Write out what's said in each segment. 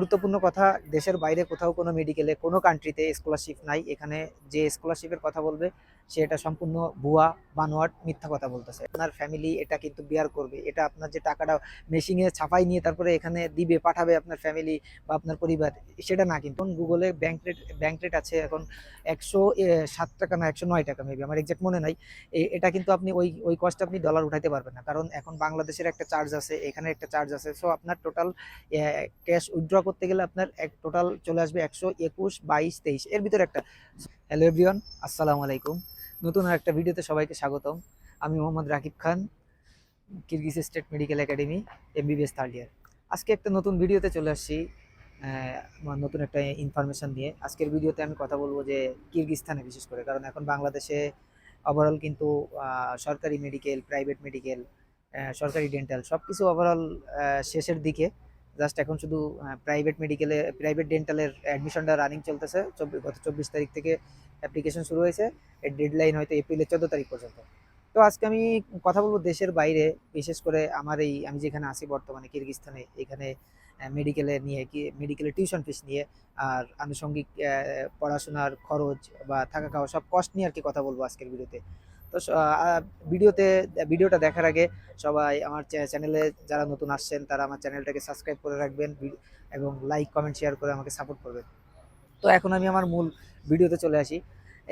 গুরুত্বপূর্ণ কথা, দেশের বাইরে কোথাও কোনো মেডিকেলে কোনো কান্ট্রিতে স্কলারশিপ নাই। এখানে যে স্কলারশিপের কথা বলবে, সে এটা সম্পূর্ণ ভুয়া, বানোয়াট, মিথ্যা কথা বলতেছে। আপনার ফ্যামিলি এটা কিন্তু বিয়ার করবে। এটা আপনার যে টাকাটা মেশিনে ছাপাই নিয়ে তারপরে এখানে দিবে, পাঠাবে আপনার ফ্যামিলি বা আপনার পরিবার, সেটা না কিন্তু। গুগলে ব্যাংক রেট ব্যাংক রেট আছে এখন একশো সাত টাকা না একশো নয় টাকা মেবি আমার এক্সাক্ট মনে নাই। এটা কিন্তু আপনি ওই ওই কস্টে আপনি ডলার উঠাইতে পারবেন না। কারণ এখন বাংলাদেশের একটা চার্জ আছে, এখানে একটা চার্জ আছে। সো আপনার টোটাল ক্যাশ উইথড্র করতে গেলে আপনার এক টোটাল চলে আসবে একশো একুশ, বাইশ, তেইশ। এর ভিতরে একটা। হ্যালো এভরিওয়ান আসসালামু আলাইকুম। নতুন আর একটা ভিডিওতে সবাইকে স্বাগতম। আমি Mohammad Rakib Khan Kyrgyz state medical academy MBBS third year আজকে একটা নতুন ভিডিওতে চলে আসছি। আমার নতুন একটা ইনফরমেশন নিয়ে আজকের ভিডিওতে আমি কথা বলব যে কিরগিস্তানে বিশেষ করে। কারণ এখন বাংলাদেশে ওভারঅল কিন্তু সরকারি মেডিকেল প্রাইভেট মেডিকেল সরকারি ডেন্টাল সব কিছু ওভারঅল শেষের দিকে। জাস্ট এখন শুধু প্রাইভেট মেডিকেলে প্রাইভেট ডেন্টালের অ্যাডমিশনটা রানিং চলতেছে। চব্বিশ গত চব্বিশ তারিখ থেকে অ্যাপ্লিকেশন শুরু হয়েছে। এর ডেডলাইন হয়তো এপ্রিলের চোদ্দ তারিখ পর্যন্ত। তো আজকে আমি কথা বলব দেশের বাইরে, বিশেষ করে আমার এই, আমি যেখানে আছি বর্তমানে কিরগিস্তানে এখানে মেডিকেলে নিয়ে কি মেডিকেলের টিউশন ফিস নিয়ে আর আনুষঙ্গিক পড়াশোনার খরচ বা থাকা খাওয়া সব কস্ট নিয়ে আর কি কথা বলব আজকের ভিডিওতে তো ভিডিওতে, ভিডিওটা দেখার আগে সবাই আমার চ্যানেলে যারা নতুন আসছেন, তারা আমার চ্যানেলটাকে সাবস্ক্রাইব করে রাখবেন এবং লাইক কমেন্ট শেয়ার করে আমাকে সাপোর্ট করবেন। তো এখন আমি আমার মূল ভিডিওতে চলে আসি।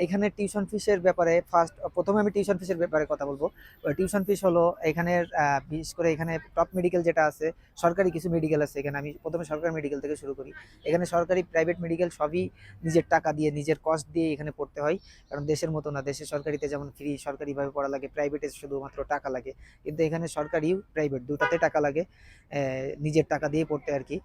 এখানে টিউশন ফিসের ব্যাপারে ফার্স্ট প্রথমে আমি টিউশন ফিসের ব্যাপারে কথা বলব। টিউশন ফিস হলো এখানের বিশেষ করে এখানে টপ মেডিকেল যেটা আছে, সরকারি কিছু মেডিকেল আছে এখানে। আমি প্রথমে সরকারি মেডিকেল থেকে শুরু করি। এখানে সরকারি প্রাইভেট মেডিকেল সবই নিজের টাকা দিয়ে, নিজের কস্ট দিয়ে এখানে পড়তে হয়। কারণ দেশের মতো না দেশে সরকারিতে যেমন ফ্রি সরকারিভাবে পড়া লাগে প্রাইভেটে শুধুমাত্র টাকা লাগে। কিন্তু এখানে সরকারি প্রাইভেট দুটাতে টাকা লাগে নিজের টাকা দিয়ে পড়তে আর কি।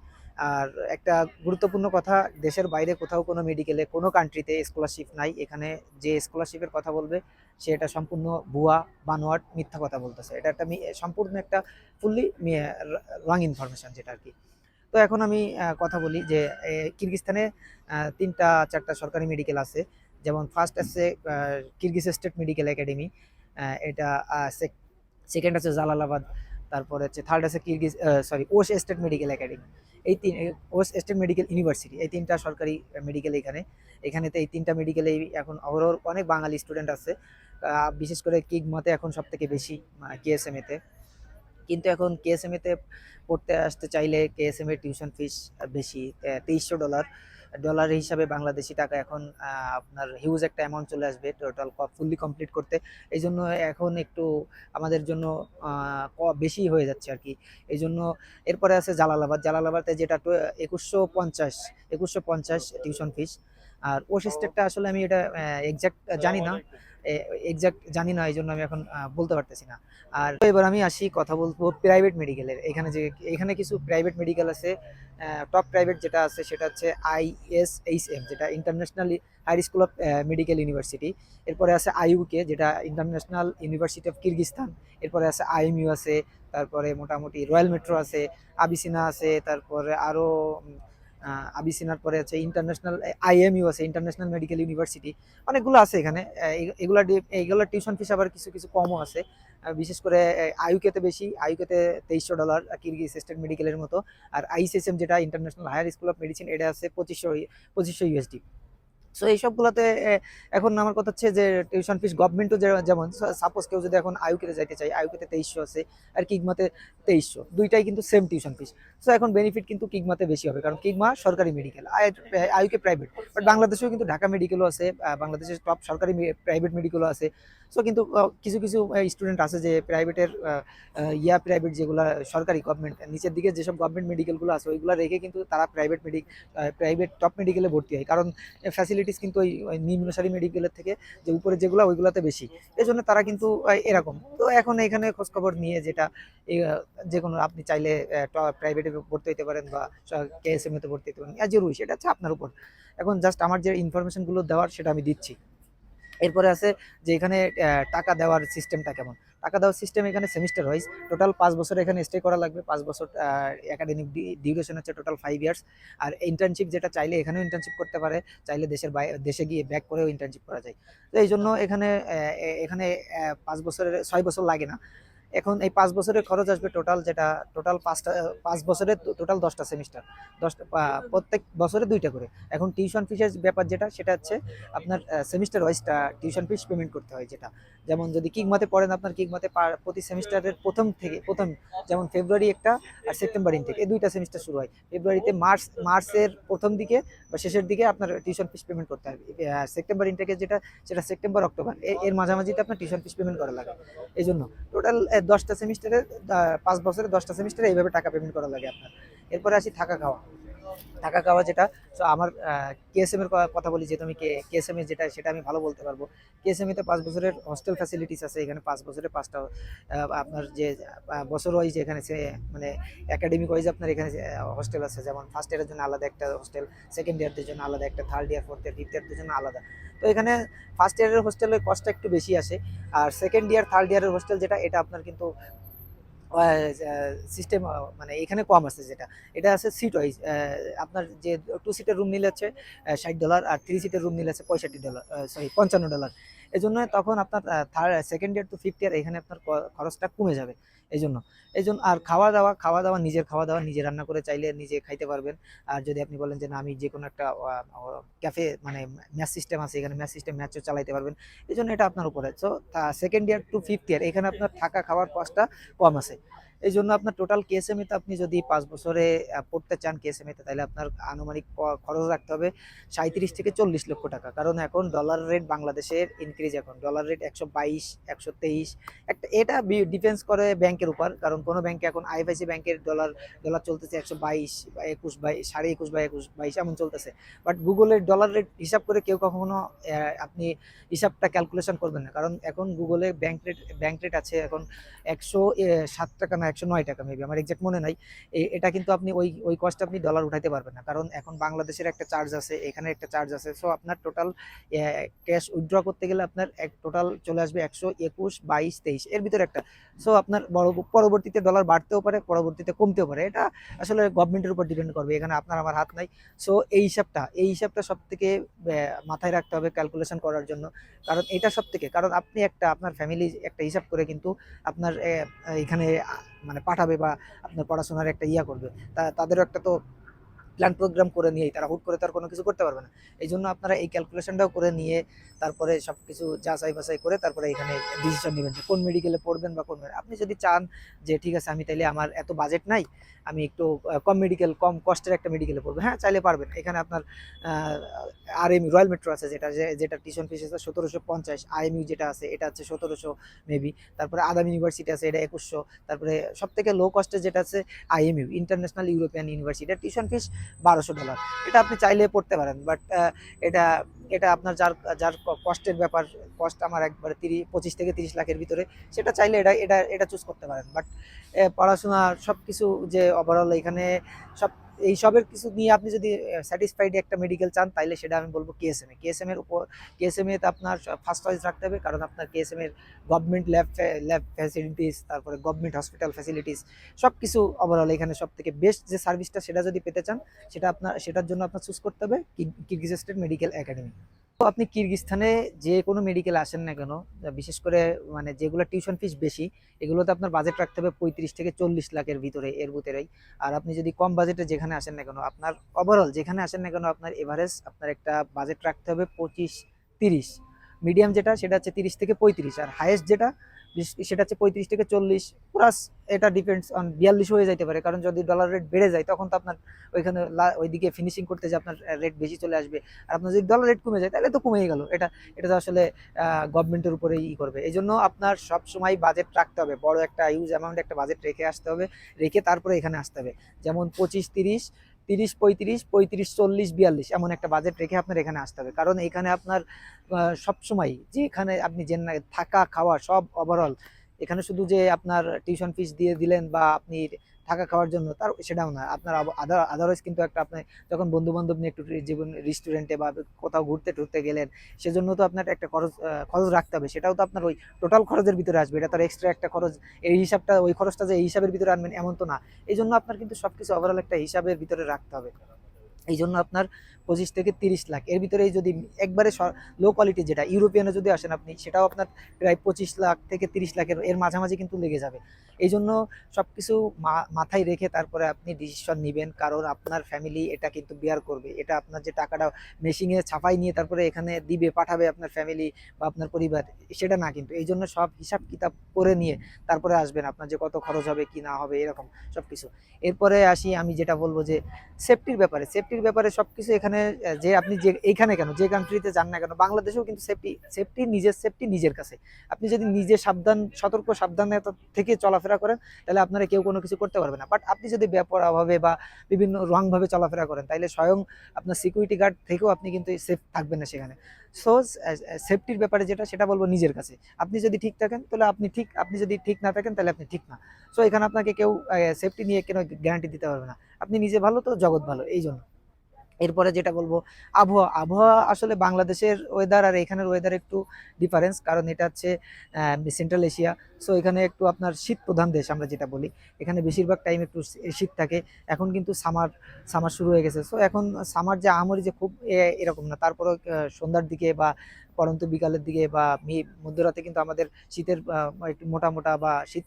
আর একটা গুরুত্বপূর্ণ কথা, দেশের বাইরে কোথাও কোনো মেডিকেলে কোনো কান্ট্রিতে স্কলারশিপ নাই। এখানে যে স্কলারশিপের কথা বলবে সে এটা সম্পূর্ণ ভুয়া, বানোয়াট, মিথ্যা কথা বলতেছে। এটা একটা সম্পূর্ণ একটা ফুললি রং ইনফরমেশন যেটা আর কি। তো এখন আমি কথা বলি যে কিরগিস্তানে তিনটা, চারটা সরকারি মেডিকেল আছে। যেমন ফার্স্ট আছে কিরগিজ স্টেট মেডিকেল একাডেমি এটা সেকেন্ড আছে জালালাবাদ, তারপরে হচ্ছে থার্ড আছে Kyrgyz sorry Osh state medical academy এই তিন ওয়েস্ট স্টেট মেডিকেল ইউনিভার্সিটি এই তিনটা সরকারি মেডিকেল এখানে। এখানেতে এই তিনটা মেডিকেলে এখন অহরহর অনেক বাঙালি স্টুডেন্ট আছে। বিশেষ করে কিগমাতে এখন সব থেকে বেশি কেএসএম এতে কিন্তু এখন কেএসএম এতে পড়তে আসতে চাইলে কেএসএম এর টিউশন ফিস বেশি তেইশশো ডলার ডলার হিসাবে বাংলাদেশি টাকা এখন আপনার হিউজ একটা অ্যামাউন্ট চলে আসবে টোটাল ফুললি কমপ্লিট করতে। এই জন্য এখন একটু আমাদের জন্য ক- বেশি হয়ে যাচ্ছে আর কি। এই জন্য এরপরে আছে জালালাবাদ। জালালাবাদে যেটা একুশশো পঞ্চাশ একুশশো পঞ্চাশ টিউশন ফিস আর ওস স্টেটটা আসলে আমি এটা এক্সাক্ট জানি না। এক্সাক্ট জানি না এই জন্য আমি এখন বলতে পারতেছি না। আর এবার আমি আসি কথা বলব প্রাইভেট মেডিকেলের এখানে যে, এখানে কিছু প্রাইভেট মেডিকেল আছে টপ প্রাইভেট যেটা আছে সেটা হচ্ছে আইএসএইচএম যেটা international high school of medical university এরপরে আছে আইইউকে যেটা ইন্টারন্যাশনাল ইউনিভার্সিটি অফ কিরগিস্তান এরপরে আছে আইএমইউ আছে, তারপরে মোটামুটি রয়্যাল মেট্রো আছে আবিসিনা আছে, তারপরে আরও আবিসিনার পরে আছে ইন্টারন্যাশনাল আইএমইউ আছে ইন্টারন্যাশনাল মেডিকেল ইউনিভার্সিটি অনেকগুলো আছে এখানে। এগুলা এগুলোর টিউশন ফিস আবার কিছু কিছু কমও আছে। বিশেষ করে আইউকেতে বেশি আইউকেতে তেইশশো ডলার কিরগিজ স্টেট মেডিকেলের মতো। আর আইসিএসএম যেটা international higher school of medicine এটা আছে পঁচিশশো পঁচিশশো ইউএসডি সো এইসবগুলোতে এখন আমার কথা হচ্ছে যে টিউশন ফিস গভর্নমেন্টও যেমন সাপোজ কেউ যদি এখন আয়ুকেতে যাইতে চাই আয়ুকেতে তেইশশো আছে, আর কিগমাতে তেইশশো, দুইটাই কিন্তু সেম টিউশন ফিস সো এখন বেনিফিট কিন্তু কিগমাতে বেশি হবে, কারণ কিগমা সরকারি মেডিকেল আয়ুকে প্রাইভেট বাট বাংলাদেশেও কিন্তু ঢাকা মেডিকেলও আছে বাংলাদেশের টপ সরকারি প্রাইভেট মেডিকেলও আছে। সো কিন্তু কিছু কিছু স্টুডেন্ট আছে যে প্রাইভেটের ইয়া প্রাইভেট যেগুলো সরকারি গভর্নমেন্ট নিচের দিকে যেসব গভর্নমেন্ট মেডিকেলগুলো আছে, ওইগুলো রেখে কিন্তু তারা প্রাইভেট মেডিক প্রাইভেট টপ মেডিকেলে ভর্তি হয়। কারণ ফ্যাসিলিটিস কিন্তু ওই নিম্নসারী মেডিকেলের থেকে যে উপরে যেগুলো, ওইগুলোতে বেশি। এই জন্য তারা কিন্তু এরকম। তো এখন এখানে খোঁজখবর নিয়ে যেটা যে কোনো আপনি চাইলে প্রাইভেটে ভর্তি হতে পারেন বা কেএসএম এতে ভর্তি হতে পারেন। অ্যাজ এটা হচ্ছে আপনার উপর। এখন জাস্ট আমার যে ইনফরমেশনগুলো দেওয়ার, সেটা আমি দিচ্ছি। এরপরে আছে যে এখানে টাকা দেওয়ার সিস্টেমটা কেমন? টাকা দেওয়ার সিস্টেম এখানে সেমিস্টার ওয়াইজ টোটাল পাঁচ বছর এখানে স্টে করা লাগবে। পাঁচ বছর একাডেমিক ডিউরেশন হচ্ছে টোটাল ফাইভ ইয়ার্স আর ইন্টার্নশিপ যেটা চাইলে এখানেও ইন্টার্নশিপ করতে পারে, চাইলে দেশের বাইরে দেশে গিয়ে ব্যাক করেও ইন্টার্নশিপ করা যায়। তো এই জন্য এখানে এখানে পাঁচ বছরের, ছয় বছর লাগে না। এখন এই পাঁচ বছরের খরচ আসবে টোটাল যেটা টোটাল পাঁচটা, পাঁচ বছরের টোটাল দশটা সেমিস্টার দশটা প্রত্যেক বছরে দুইটা করে। এখন টিউশন ফিসের ব্যাপার যেটা, সেটা হচ্ছে আপনার সেমিস্টার ওয়াইজটা টিউশন ফিস পেমেন্ট করতে হয় যেটা। যেমন যদি কিকমাতে পড়েন আপনার কিকমাতে পা- প্রতি সেমিস্টারের প্রথম থেকে, প্রথম যেমন ফেব্রুয়ারি একটা আর সেপ্টেম্বর ইনটেক এই দুইটা সেমিস্টার শুরু হয়। ফেব্রুয়ারিতে মার্চ মার্চের প্রথম দিকে বা শেষের দিকে আপনার টিউশন ফিস পেমেন্ট করতে হবে সেপ্টেম্বর ইনটেকের যেটা, সেটা সেপ্টেম্বর অক্টোবর এর মাঝামাঝিতে আপনার টিউশন ফিস পেমেন্ট করা লাগে। এই জন্য টোটাল দশটা সেমিস্টারে পাঁচ বছরে দশটা সেমিস্টারে এইভাবে টাকা পেমেন্ট করা লাগে আপনার। এরপরে আসি থাকা খাওয়া। থাকা খাওয়া যেটা তো আমার কেএসএম এর কথা বলি, যেহেতু আমি কেএসএম এর যেটা, সেটা আমি ভালো বলতে পারব। কেএসএম তে পাঁচ বছরের হস্টেল ফ্যাসিলিটিস আছে, এখানে পাঁচ বছরে পাঁচটা আপনার যে বছর ওয়াইজ এখানে সে মানে একাডেমিক ওয়াইজ আপনার এখানে হস্টেল আছে। যেমন ফার্স্ট ইয়ারের জন্য আলাদা একটা হস্টেল সেকেন্ড ইয়ারদের জন্য আলাদা একটা third year fourth year fifth ইয়ারদের জন্য আলাদা। তো এখানে ফার্স্ট ইয়ারের হোস্টেলের কস্টটা একটু বেশি আসে, আর সেকেন্ড ইয়ার থার্ড ইয়ারের হোস্টেল যেটা, এটা আপনার কিন্তু সিস্টেম মানে এখানে কম আছে যেটা। এটা আছে সিট ওয়াইজ আপনার যে টু সিটের রুম নিলে হচ্ছে ষাট ডলার আর থ্রি সিটের রুম নিলে আছে পঁয়ষট্টি ডলার সরি পঞ্চান্ন ডলার এই তখন আপনার third second year to fifth year এখানে আপনার খরচটা কমে যাবে। এই জন্য এই জন্য আর খাওয়া দাওয়া খাওয়া দাওয়া নিজের খাওয়া দাওয়া নিজে রান্না করে চাইলে নিজে খাইতে পারবেন। আর যদি আপনি বলেন যে, না, আমি যে কোনো একটা ক্যাফে মানে ম্যাচ সিস্টেম আছে, এখানে ম্যাচ সিস্টেম ম্যাচও চালাইতে পারবেন। এই জন্য এটা আপনার উপরে। So second year to fifth year এখানে আপনার থাকা খাওয়ার কস্টটা কম আছে। এই জন্য আপনার টোটাল কেএসএমএতে আপনি যদি পাঁচ বছরে পড়তে চান কেএসএমএতে তাহলে আপনার আনুমানিক খরচ রাখতে হবে সাঁত্রিশ থেকে চল্লিশ লক্ষ টাকা। কারণ এখন ডলার রেট বাংলাদেশের ইনক্রিজ এখন। ডলার রেট একশো বাইশ, একশো তেইশ, একটা, এটা ডিপেন্স করে ব্যাংকের উপর। কারণ কোনো ব্যাংকে এখন আইএফআইসি ব্যাংকের ডলার ডলার চলতেছে একশো বাইশ বা একুশ বাইশ সাড়ে একুশ বা একুশ বাইশ, এমন চলতেছে। বাট গুগলের ডলার রেট হিসাব করে কেউ কখনো আপনি হিসাবটা ক্যালকুলেশন করবেন না। কারণ এখন গুগলে ব্যাংক রেট ব্যাংক রেট আছে এখন একশো সাত টাকা না একশো নয় টাকা মেবি আমার এক্সাক্ট মনে নাই। এটা কিন্তু আপনি ওই ওই কস্ট আপনি ডলার উঠাইতে পারবেন না। কারণ এখন বাংলাদেশের একটা চার্জ আছে, এখানে একটা চার্জ আছে। সো আপনার টোটাল ক্যাশ উইথড্র করতে গেলে আপনার এক টোটাল চলে আসবে একশো একুশ বাইশ তেইশ। এর ভিতরে একটা। সো আপনার পরবর্তীতে ডলার বাড়তেও পারে, পরবর্তীতে কমতেও পারে। এটা আসলে গভর্নমেন্টের উপর ডিপেন্ড করবে। এখানে আপনার আমার হাত নাই। সো এই হিসাবটা এই হিসাবটা সব থেকে মাথায় রাখতে হবে ক্যালকুলেশন করার জন্য। কারণ এটা সব থেকে কারণ আপনি একটা, আপনার ফ্যামিলি একটা হিসাব করে কিন্তু আপনার এখানে মানে পাঠাবে বা আপনার পড়াশোনার একটা ইয়া করবে, তা তাদেরও একটা তো প্ল্যান প্রোগ্রাম করে নিয়েই, তারা হুট করে তার কোনো কিছু করতে পারবে না। এই জন্য আপনারা এই ক্যালকুলেশনটাও করে নিয়ে তারপরে সব কিছু যাচাই বাছাই করে তারপরে এখানে ডিসিশন নেবেন যে কোন মেডিকেলে পড়বেন বা কোন আপনি যদি চান যে ঠিক আছে আমি তাইলে আমার এত বাজেট নাই আমি একটু কম মেডিকেল কম কস্টের একটা মেডিকেলে পড়ব। হ্যাঁ চাইলে পারবেন। এখানে আপনার আর এম রয়্যাল মেট্রো আছে, যেটা যেটা টিউশন ফিস আছে সতেরোশো পঞ্চাশ আইএমইউ যেটা আছে, এটা হচ্ছে সতেরোশো মেবি তারপরে আদাম ইউনিভার্সিটি আছে, এটা একুশশো। তারপরে সব থেকে লো কস্টে যেটা আছে IMU international European university tuition fees বারোশো ডলার এটা আপনি চাইলে পড়তে পারেন বাট এটা এটা আপনার যার যার কষ্টের ব্যাপার, কষ্ট আমার একবারে তিরিশ, পঁচিশ থেকে তিরিশ লাখের ভিতরে, সেটা চাইলে এটা এটা এটা চুজ করতে পারেন। বাট পড়াশোনা সব কিছু যে ওভারঅল এখানে সব এই সবের কিছু নিয়ে আপনি যদি স্যাটিসফাইড একটা মেডিকেল চান তাহলে সেটা আমি বলব কেএসএম এ কেএসএম এর উপর কেএসএম এতে আপনার ফার্স্ট চয়েস রাখতে হবে, কারণ আপনার কেএসএম এর গভর্নমেন্ট ল্যাব ল্যাব ফ্যাসিলিটিস তারপরে গভর্নমেন্ট হসপিটাল ফ্যাসিলিটিস সব কিছু ওভারঅল এখানে সব থেকে বেস্ট যে সার্ভিসটা সেটা যদি পেতে চান, সেটা আপনার, সেটার জন্য আপনার চুজ করতে হবে কিরগিজ স্টেট মেডিকেল একাডেমি আপনি কিরগিস্তানে যে কোনো মেডিকেল আসেন না কেন বিশেষ করে মানে যেগুলো টিউশন ফিস বেশি, এগুলোতে আপনার বাজেট রাখতে হবে পঁয়ত্রিশ থেকে চল্লিশ লাখের ভিতরে, এর ভিতরেই। আর আপনি যদি কম বাজেটে যেখানে আসেন না কেন, আপনার ওভারঅল যেখানে আসেন না কেন, আপনার এভারেজ আপনার একটা বাজেট রাখতে হবে পঁচিশ, তিরিশ। মিডিয়াম যেটা, সেটা হচ্ছে তিরিশ থেকে পঁয়ত্রিশ। আর হায়েস্ট যেটা সেটা হচ্ছে পঁয়ত্রিশ থেকে চল্লিশ প্লাস এটা ডিপেন্ডস অন বিয়াল্লিশ হয়ে যেতে পারে। কারণ যদি ডলার রেট বেড়ে যায়, তখন তো আপনার ওইখানে ওইদিকে ফিনিশিং করতে যে আপনার রেট বেশি চলে আসবে। আর আপনার যদি ডলার রেট কমে যায়, তাহলে তো কমেই গেল। এটা এটা তো আসলে গভর্নমেন্টের উপরেই ই করবে। এই জন্য আপনার সব সময় বাজেট রাখতে হবে। বড় একটা ইউজ অ্যামাউন্ট একটা বাজেট রেখে আসতে হবে। রেখে তারপরে এখানে আসতে হবে। যেমন পঁচিশ, তিরিশ তিরিশ, পঁয়ত্রিশ পঁয়ত্রিশ, চল্লিশ, বিয়াল্লিশ এমন একটা বাজেট রেখে আপনার এখানে আসতে হবে। কারণ এখানে আপনার সবসময় যেখানে আপনি যে থাকা, খাওয়া সব ওভারঅল এখানে শুধু যে আপনার টিউশন ফিস দিয়ে দিলেন বা আপনি থাকা খাওয়ার জন্য, তার সেটাও না। আপনার আদার আদারওয়াইজ কিন্তু একটা আপনি যখন বন্ধু বান্ধব নিয়ে একটু জীবন রেস্টুরেন্টে বা কোথাও ঘুরতে টুরতে গেলেন, সেজন্য তো আপনার একটা খরচ খরচ রাখতে হবে। সেটাও তো আপনার ওই টোটাল খরচের ভিতরে আসবে। এটা তার এক্সট্রা একটা খরচ। এই হিসাবটা, ওই খরচটা যে এই হিসাবের ভিতরে আনবেন, এমন তো না। এই জন্য আপনার কিন্তু সব কিছু ওভারঅল একটা হিসাবের ভিতরে রাখতে হবে। এই জন্য আপনার পঁচিশ থেকে তিরিশ লাখ। এর ভিতরে যদি একবারে লো কোয়ালিটি যেটা, ইউরোপিয়ানে যদি আসেন আপনি, সেটাও আপনার প্রায় পঁচিশ লাখ থেকে তিরিশ লাখের, এর মাঝামাঝি কিন্তু লেগে যাবে। এই জন্য সব কিছু মাথায় রেখে তারপরে আপনি ডিসিশন নেবেন, কারণ আপনার ফ্যামিলি এটা কিন্তু বিয়ার করবে। এটা আপনার যে টাকাটা মেশিনে ছাপাই নিয়ে তারপরে এখানে দিবে, পাঠাবে আপনার ফ্যামিলি বা আপনার পরিবার, সেটা না কিন্তু। এই জন্য সব হিসাব কিতাব করে নিয়ে তারপরে আসবেন আপনার যে কত খরচ হবে, কি না হবে, এরকম সব কিছু এরপরে আসি, আমি যেটা বলব যে সেফটির ব্যাপারে। সেফটির ব্যাপারে সব কিছু এখানে যে আপনি যে, এইখানে কেন, যে কান্ট্রিতে যান না কেন, বাংলাদেশেও কিন্তু সেফটি সেফটি নিজের সেফটি নিজের কাছে। আপনি যদি নিজে সাবধান, সতর্ক, সাবধানতা থেকে চলাফেরা করেন, তাহলে আপনারা কেউ কোনো কিছু করতে পারবে না। বাট আপনি যদি বেপরোয়াভাবে বা বিভিন্ন রংভাবে চলাফেরা করেন তাহলে স্বয়ং আপনার সিকিউরিটি গার্ড থেকেও আপনি কিন্তু সেফ থাকবেন না সেখানে। সো সেফটির ব্যাপারে যেটা, সেটা বলব নিজের কাছে। আপনি যদি ঠিক থাকেন, তাহলে আপনি ঠিক, আপনি যদি ঠিক না থাকেন, তাহলে আপনি ঠিক না। সো এখানে আপনাকে কেউ সেফটি নিয়ে কেন গ্যারান্টি দিতে পারবে না। আপনি নিজে ভালো তো, জগৎ ভালো, এই জন্য। এরপরে যেটা বলব, আবহাওয়া। আবহাওয়া আসলে বাংলাদেশের ওয়েদার আর এখানের ওয়েদার একটু ডিফারেন্স কারণ এটা হচ্ছে সেন্ট্রাল এশিয়া সো এখানে একটু আপনার শীত প্রধান দেশ আমরা যেটা বলি। এখানে বেশিরভাগ টাইম একটু শীত থাকে। এখন কিন্তু সামার সামার শুরু হয়ে গেছে। সো এখন সামার যে আমরি যে খুব এরকম না। তারপরে সন্ধ্যার দিকে বা পরন্ত বিকালের দিকে বা মি- মধ্যরাতে কিন্তু আমাদের শীতের একটু মোটা মোটা বা শীত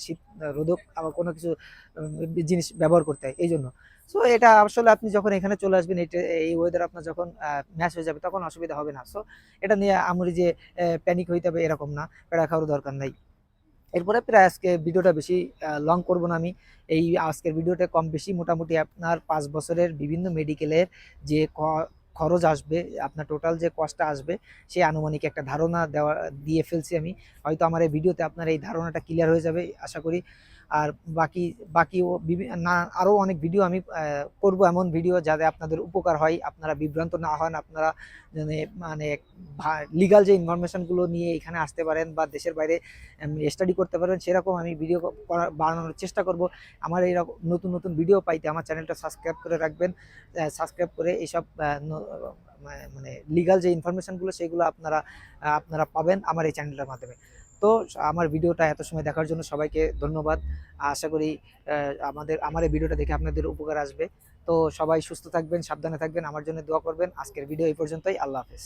শীত রোধক কোনো কিছু জিনিস ব্যবহার করতে হয়। এই জন্য সো এটা আসলে আপনি যখন এখানে চলে আসবেন এই ওয়েদার আপনার যখন ম্যাচ হয়ে যাবে, তখন অসুবিধা হবে না। সো এটা নিয়ে আমরি যে প্যানিক হইতে হবে এরকম না পেড়া খাওয়ার দরকার নাই। এরপরে প্রায় আজকে ভিডিওটা বেশি লং করব না আমি। এই আজকের ভিডিওটা কম বেশি। মোটামুটি আপনার পাঁচ বছরের বিভিন্ন মেডিকেলের যে খরচ আসবে, আপনার টোটাল যে কস্টটা আসবে, সেই আনুমানিক একটা ধারণা দেওয়া, দিয়ে ফেলছি আমি। হয়তো আমার এই ভিডিওতে আপনার এই ধারণাটা ক্লিয়ার হয়ে যাবে, আশা করি। আর বাকি বাকি ও না আরও অনেক ভিডিও আমি করব এমন ভিডিও যাতে আপনাদের উপকার হয়, আপনারা বিভ্রান্ত না হন, আপনারা মানে মানে লিগাল যে ইনফরমেশনগুলো নিয়ে এখানে আসতে পারেন বা দেশের বাইরে স্টাডি করতে পারবেন, সেরকম আমি ভিডিও বানানোর চেষ্টা করব। আমার এইরকম নতুন নতুন ভিডিও পাইতে আমার চ্যানেলটা সাবস্ক্রাইব করে রাখবেন সাবস্ক্রাইব করে এইসব মানে লিগাল যে ইনফরমেশনগুলো সেগুলো আপনারা আপনারা পাবেন আমার এই চ্যানেলটার মাধ্যমে। তো আমার ভিডিওটা এত সময় দেখার জন্য সবাইকে ধন্যবাদ। আশা করি আমাদের, আমার এই ভিডিওটা দেখে আপনাদের উপকার আসবে। তো সবাই সুস্থ থাকবেন, সাবধানে থাকবেন, আমার জন্য দোয়া করবেন। আজকের ভিডিও এই পর্যন্তই। আল্লাহ হাফেজ।